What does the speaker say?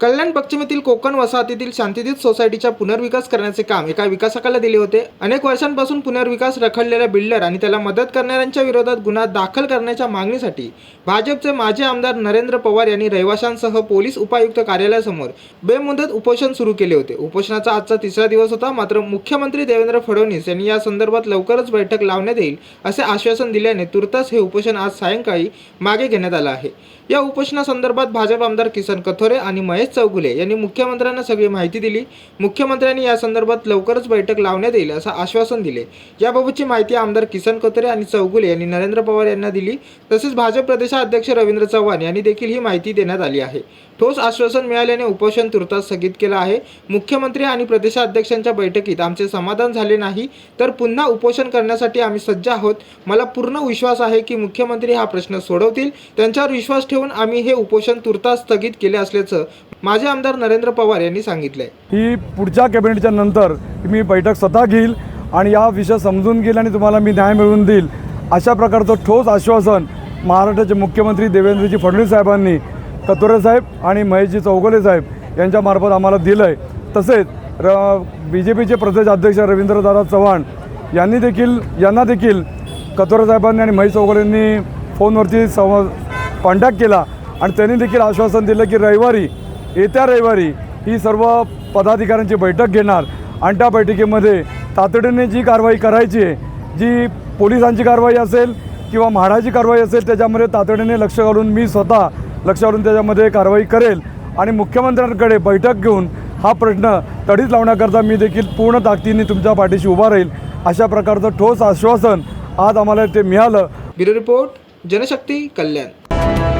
कल्याण पश्चिमेतील कोकण वसाहतीतील शांतिदूत सोसायटीचा पुनर्विकास करण्याचे काम एका विकासकाला दिले होते. अनेक वर्षांपासून पुनर्विकास रखडलेल्या बिल्डर आणि त्याला मदत करणाऱ्यांच्या विरोधात गुन्हा दाखल करण्याच्या मागणीसाठी भाजपचे माजी आमदार नरेंद्र पवार यांनी रहिवाशांसह पोलीस उपायुक्त कार्यालयासमोर बेमुदत उपोषण सुरू केले होते. उपोषणाचा आजचा तिसरा दिवस होता. मात्र मुख्यमंत्री देवेंद्र फडणवीस यांनी या संदर्भात लवकरच बैठक लावण्यात येईल असे आश्वासन दिल्याने तुर्तास हे उपोषण आज सायंकाळी मागे घेण्यात आलं आहे. या उपोषणासंदर्भात भाजप आमदार किसन कथोरे आणि महेश चौगुले यांनी मुख्यमंत्र्यांना सगळी माहिती दिली. मुख्यमंत्र्यांनी या संदर्भात लवकरच बैठक लावण्यात येईल असं आश्वासन दिले. याबाबतची माहिती आमदार किसन कथोरे आणि चौगुले यांनी नरेंद्र पवार यांना दिली. तसेच भाजप प्रदेशाध्यक्ष रवींद्र चव्हाण यांनी देखील ही माहिती देण्यात आली आहे. ठोस आश्वासन मिळाल्याने उपोषण तुर्तास स्थगित केलं आहे. मुख्यमंत्री आणि प्रदेशाध्यक्षांच्या बैठकीत आमचे समाधान झाले नाही. तर पुन्हा उपोषण करण्यासाठी आम्ही सज्ज आहोत. मला पूर्ण विश्वास आहे की मुख्यमंत्री हा प्रश्न सोडवतील. त्यांच्यावर विश्वास ठेवून आम्ही हे उपोषण तुर्तास स्थगित केले असल्याचं माझे आमदार नरेंद्र पवार यांनी सांगितले ही पुढच्या कॅबिनेटच्या नंतर मी बैठक स्वतः घेईल आणि या विषय समजून घेईल आणि तुम्हाला मी न्याय मिळवून देईल. अशा प्रकारचं ठोस आश्वासन महाराष्ट्राचे मुख्यमंत्री देवेंद्रजी फडणवीस साहेबांनी कतोरे साहेब आणि महेशजी चौगले साहेब यांच्यामार्फत आम्हाला दिलं आहे तसेच र बी जे पीचे प्रदेश अध्यक्ष रवींद्रदादा चव्हाण यांनी देखील यांना देखील कतोरे साहेबांनी आणि महेश चौगुलेंनी फोनवरती संवाद कॉन्टॅक्ट केला आणि त्यांनी देखील आश्वासन दिलं की रविवारी येत्या रविवारी ही सर्व पदाधिकाऱ्यांची बैठक घेणार. आणि त्या बैठकीमध्ये तातडीने जी कारवाई करायची आहे जी पोलिसांची कारवाई असेल किंवा म्हाडाची कारवाई असेल त्याच्यामध्ये तातडीने लक्ष घालून मी स्वतः लक्ष घालून त्याच्यामध्ये कारवाई करेल. आणि मुख्यमंत्र्यांकडे बैठक घेऊन हा प्रश्न तडीच लावण्याकरता मी देखील पूर्ण ताकदीने तुमच्या पाठीशी उभा राहील. अशा प्रकारचं ठोस आश्वासन आज आम्हाला ते मिळालं. Bureau report Janshakti Kalyan.